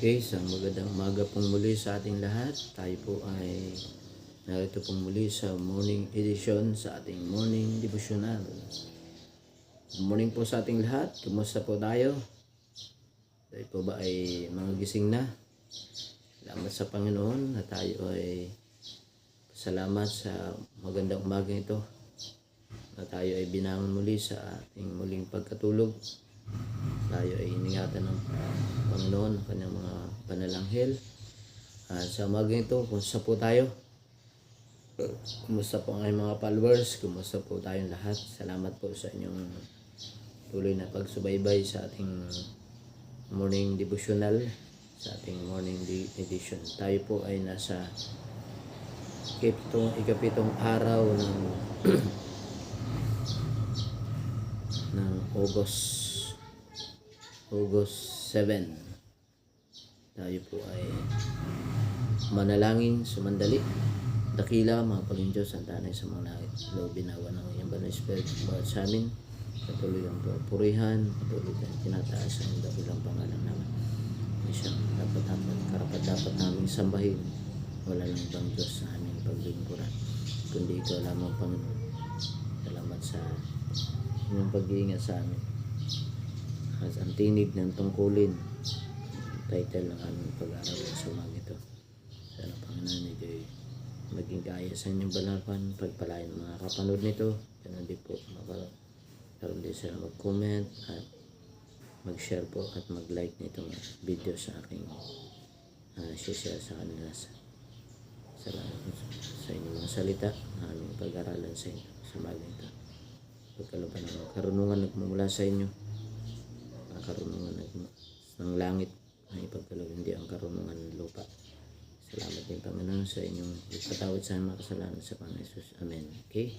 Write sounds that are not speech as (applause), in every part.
Okay, isang magandang umaga pong muli sa ating lahat. Tayo po ay narito pong muli sa morning edition sa ating morning devotional. Good morning po sa ating lahat. Kumusta po tayo? Tayo po ba ay mga gising na? Salamat sa Panginoon na tayo ay salamat sa magandang umaga ito na tayo ay binangon muli sa ating muling pagkatulog tayo ay iningatan ng Panginoon ng kanyang mga panalanghel. At sa umaga ito, kumusta po tayo? Kumusta po ang mga followers? Kumusta po tayong lahat? Salamat po sa inyong tuloy na pagsubaybay sa ating morning devotional, sa ating morning di- edition. Tayo po ay nasa ikapitong, ikapitong araw ng (clears throat) ng August August 7 tayo po ay manalangin sumandali. Dakila mga Panginoon Diyos ang tanay sa mga langit loob binawa ng iyong banal Espiritu bawat sa amin. Patuloy ang purihan patuloy ang tinataas ang dakilang pangalan namin. Hindi siya dapat dapat karapat dapat namin sambahin. Wala lang ibang Diyos sa aming paglingkuran kundi ikaw lamang Panginoon. Salamat sa inyong pag-iingat sa amin at ang tinig ng tungkulin title ng aming pag-aaral sa umaga ito. Sana Panginoon ito ay maging kaya sa inyong balapan pagpalain mga kapanood nito. Ganun din po magkaroon din sila mag-comment at mag-share po at mag-like nitong video sa aking uh, share sa kanila. Sa salamat sa inyong mga salita na aming pag-aralan sa inyo sa umaga ito. Pagkalupan ng karunungan nagmumula sa inyo ang karunungan ng, ng langit ay ipagkalaw hindi ang karunungan ng lupa. Salamat din Panginoon sa inyong ipatawad sa mga kasalanan sa Panginoon Jesus. Amen. Okay?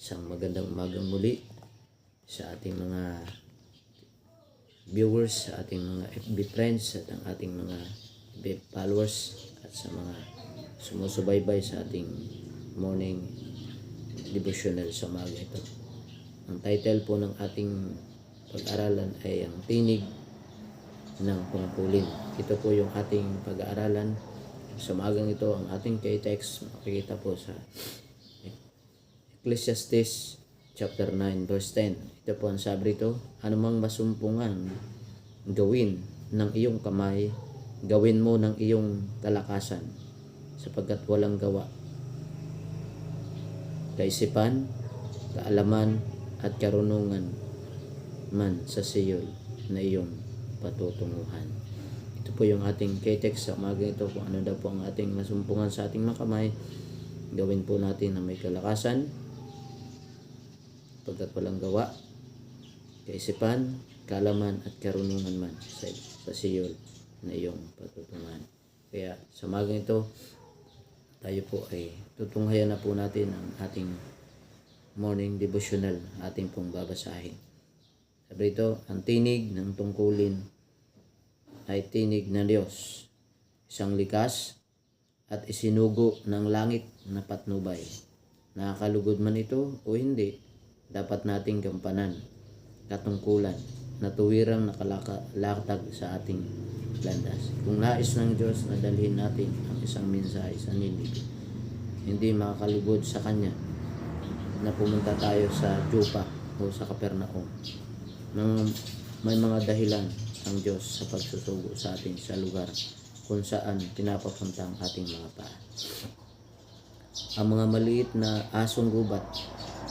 Isang magandang umagang muli sa ating mga viewers, sa ating mga FB friends, at ang ating mga FB followers, at sa mga sumusubaybay sa ating morning devotional sa umaga ito. Ang title po ng ating pag-aralan ay ang tinig ng tungkulin. Ito po yung ating pag-aaralan. Sa magang ito, ang ating kay text, makikita po sa Ecclesiastes chapter 9 verse 10. Ito po ang sabi rito, anumang masumpungan gawin ng iyong kamay, gawin mo ng iyong kalakasan sapagkat walang gawa. Kaisipan, kaalaman, at karunungan man sa siyol na iyong patutunguhan. Ito po yung ating k-text sa umaga ito kung ano daw po ang ating masumpungan sa ating mga kamay. Gawin po natin na may kalakasan pagkat walang gawa, kaisipan, kalaman at karunungan man sa, sa siyol na iyong patutunguhan. Kaya sa umaga ito, tayo po ay tutunghayan na po natin ang ating morning devotional ating pong babasahin. Sabi ito, ang tinig ng tungkulin ay tinig ng Diyos. Isang likas at isinugo ng langit na patnubay. Nakakalugod man ito o hindi, dapat nating gampanan, katungkulan, na tuwirang nakalakatag sa ating landas. Kung nais ng Diyos na dalhin natin ang isang mensahe sa nilib, hindi makakalugod sa Kanya na pumunta tayo sa Jupa o sa Kapernaum nang may mga dahilan ang Diyos sa pagsusugo sa atin sa lugar kung saan pinapapunta ang ating mga paa. Ang mga maliit na asong gubat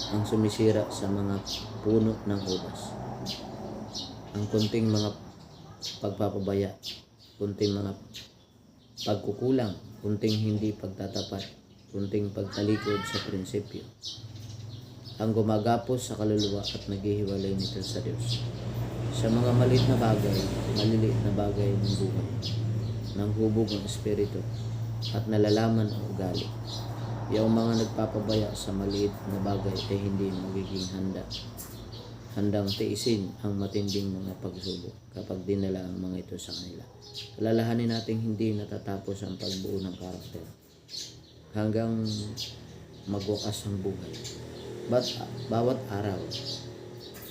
ang sumisira sa mga puno ng ubas. Ang kunting mga pagpapabaya, kunting mga pagkukulang, kunting hindi pagtatapat, kunting pagtalikod sa prinsipyo, ang gumagapos sa kaluluwa at naghihiwalay nito sa Diyos. Sa mga maliit na bagay, maliliit na bagay ng buhay, ng hubog ng Espiritu, at nalalaman ang ugali. Yung mga nagpapabaya sa maliit na bagay ay hindi magiging handa. Handang tiisin ang matinding mga pagsubok kapag dinala ang mga ito sa kanila. Alalahanin natin hindi natatapos ang pagbuo ng karakter hanggang magwakas ang buhay. But, bawat araw,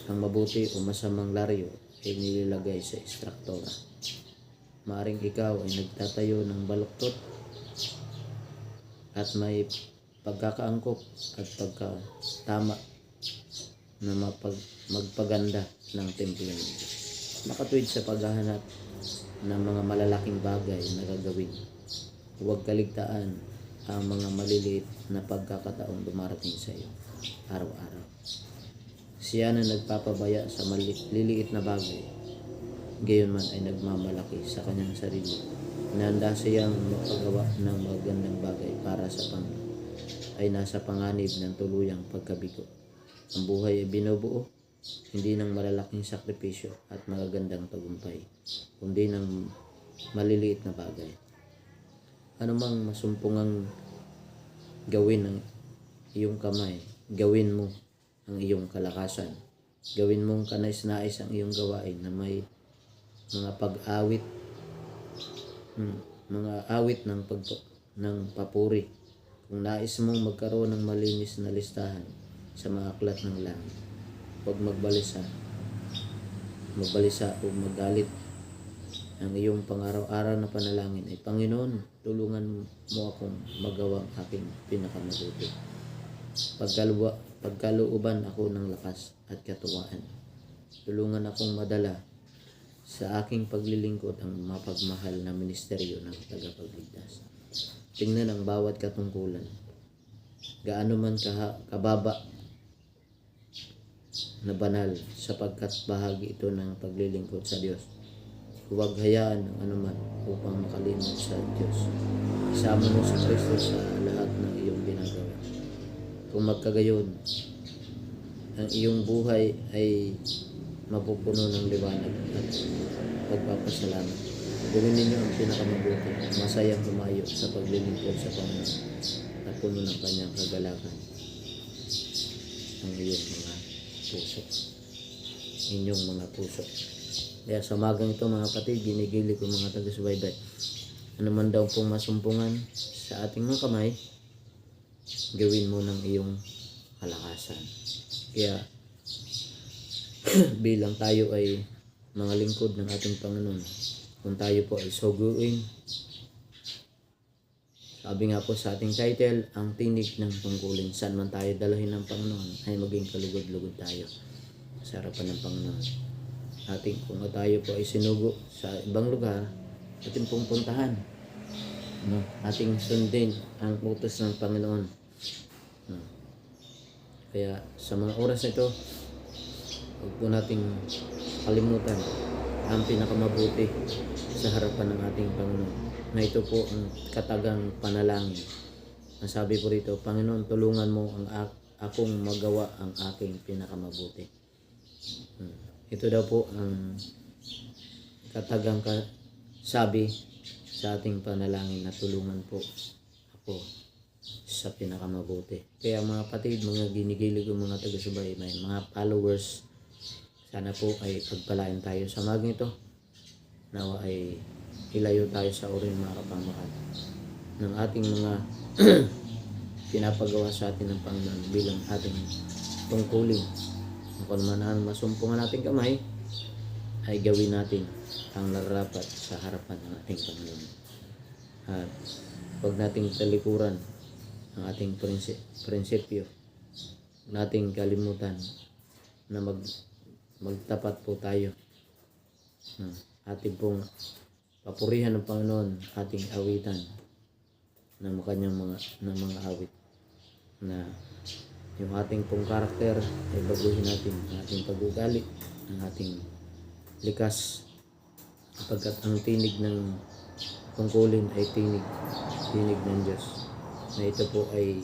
ang mabuti o masamang laryo ay nililagay sa ekstraktora. maaring ikaw ay nagtatayo ng baluktot at may pagkakaangkop at pagkatama na mapag, magpaganda ng templo ng Diyos. Makatwid sa paghahanap ng mga malalaking bagay na gagawin. Huwag kaligtaan ang mga maliliit na pagkakataong dumarating sa iyo araw-araw. Siya na nagpapabaya sa maliliit na bagay, gayon man ay nagmamalaki sa kanyang sarili. Nanda siyang magpagawa ng magandang bagay para sa Panginoon ay nasa panganib ng tuluyang pagkabigo. Ang buhay ay binubuo, hindi ng malalaking sakripisyo at magagandang tagumpay, kundi ng maliliit na bagay. Ano mang masumpungang gawin ng iyong kamay, gawin mo ang iyong kalakasan. Gawin mong kanais-nais ang iyong gawain na may mga pag-awit, hmm, mga awit ng, pag, ng papuri. Kung nais mong magkaroon ng malinis na listahan sa mga aklat ng langit, huwag magbalisa, magbalisa o magalit. Ang iyong pangaraw-araw na panalangin ay, Panginoon, tulungan mo akong magawa ang aking pinakamabuti. Pagkalwa, pagkalooban ako ng lakas at katuwaan. Tulungan akong madala sa aking paglilingkod ang mapagmahal na ministeryo ng tagapagligtas. Tingnan ang bawat katungkulan. Gaano man kaha, kababa na banal sapagkat bahagi ito ng paglilingkod sa Diyos. Huwag hayaan ng anuman upang makalimot sa Diyos. Isama mo sa Kristo sa lahat ng iyong ginagawa. Kung magkagayon, ang iyong buhay ay mapupuno ng liwanag at pagpapasalamat. Gawin ninyo ang pinakamabuti, masayang humayo sa paglilingkod sa Panginoon at puno ng kanyang kagalakan ang iyong mga puso. Inyong mga puso. Kaya sa umagang ito mga kapatid, ginigili ko mga taga-subaybay. Ano man daw pong masumpungan sa ating mga kamay, gawin mo ng iyong kalakasan. Kaya (clears throat) bilang tayo ay mga lingkod ng ating Panginoon, kung tayo po ay suguin, sabi nga po sa ating title, ang tinig ng tungkulin. Saan man tayo dalahin ng Panginoon ay maging kalugod-lugod tayo sa harapan ng Panginoon. Ating kung tayo po ay sinugo sa ibang lugar, ating pong puntahan. Ating sundin ang utos ng Panginoon. No? Kaya sa mga oras na ito, huwag po nating kalimutan ang pinakamabuti sa harapan ng ating Panginoon. Na ito po ang katagang panalangin. Ang sabi po rito, Panginoon, tulungan mo ang ak- akong magawa ang aking pinakamabuti. Hmm. Ito daw po ang katagang ka- sabi sa ating panalangin na tulungan po ako sa pinakamabuti. Kaya mga patid, mga ginigilig ko mga taga-subay, may mga followers, sana po ay pagpalain tayo sa maging ito. Nawa ay ilayo tayo sa orin mga kapamakan ng ating mga (clears throat) pinapagawa sa atin ng Panginoon bilang ating tungkulin. Kung man ang masumpungan nating kamay, ay gawin natin ang nararapat sa harapan ng ating Panginoon. At huwag nating talikuran ang ating prinsi- prinsipyo. Nating kalimutan na mag magtapat po tayo. Ating pong papurihan ng Panginoon ating awitan ng kanyang mga ng mga awit na yung ating pong karakter ay baguhin natin ang ating pag-ugali ang ating likas sapagkat ang tinig ng tungkulin ay tinig tinig ng Diyos na ito po ay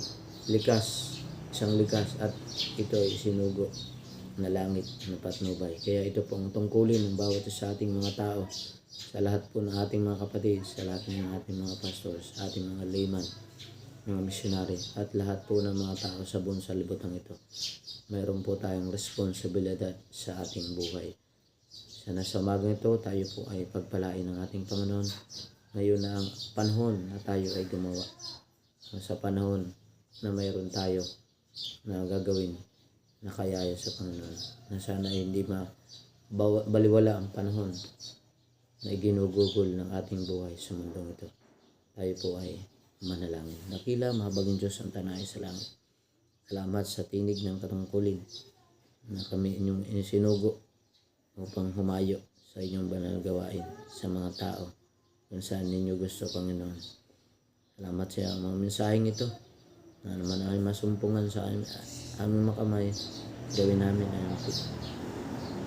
likas isang likas at ito ay sinugo na langit na patnubay kaya ito po ang tungkulin ng bawat sa ating mga tao sa lahat po ng ating mga kapatid, sa lahat ng ating mga pastors, ating mga layman, mga missionary, at lahat po ng mga tao sa buong sa libutan ito. Mayroon po tayong responsibilidad sa ating buhay. Sana sa umagang ito, tayo po ay pagpalain ng ating Panginoon. Ngayon na ang panahon na tayo ay gumawa. Sa panahon na mayroon tayo na gagawin na kayaya sa Panginoon. Na sana hindi ma baliwala ang panahon na ginugugol ng ating buhay sa mundong ito. Tayo po ay manalangin. Nakila, mahabagin Diyos ang tanay sa langit. Salamat sa tinig ng katungkulin na kami inyong insinugo upang humayo sa inyong banal gawain sa mga tao kung saan ninyo gusto, Panginoon. Salamat sa mga mensaheng ito na naman ay masumpungan sa aming, aming makamay. Gawin namin ay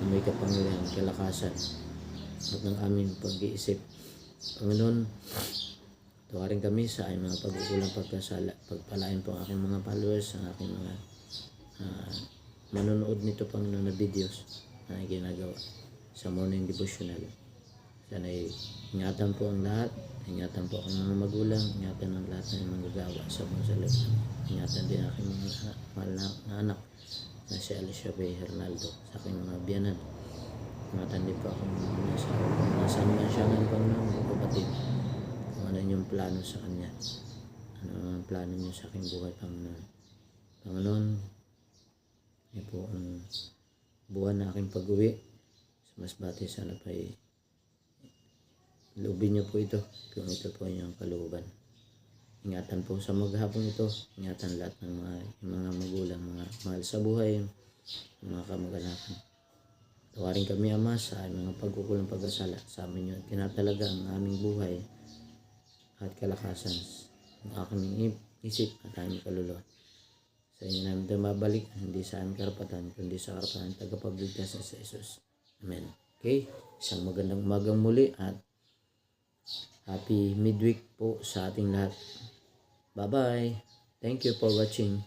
may kapangyarihan, kalakasan at ng aming pag-iisip. Panginoon, tawarin kami sa aming mga pagkukulang pagkasala. Pagpalain po ang aking mga followers, ang aking mga ah, manonood nito Panginoon na videos na ginagawa sa morning devotional. Sana ay ingatan po ang lahat. Ingatan po ang mga magulang. Ingatan ang lahat ng manggagawa sa buong salib. Ingatan din aking mga ah, mahal na, na anak na si Alicia Bay Hernaldo sa aking mga biyanan. Ingatan din po akong nasa, nasaan man siya ngayon Panginoon, mga kapatid. Kung ano yung plano sa kanya. Ano ang plano niyo sa aking buhay, Panginoon. Panginoon, yan po ang buwan na aking pag-uwi sa Masbate. Sana pa ay loobin niyo po ito kung ito po yung kalooban. Ingatan po sa maghapon ito. Ingatan lahat ng mga, mga magulang, mga mahal sa buhay, mga kamag-anakan. Tawarin kami, Ama, sa mga pagkukulang pag-asala. Sa amin yun, tinatalaga ang aming buhay at kalakasan ng aking isip at aming kaluluwa. Sa inyo namin ito mabalik, hindi sa aming karapatan, kundi sa karapatan tagapagligtas sa Jesus. Amen. Okay? Isang magandang umagang muli at happy midweek po sa ating lahat. Bye-bye. Thank you for watching.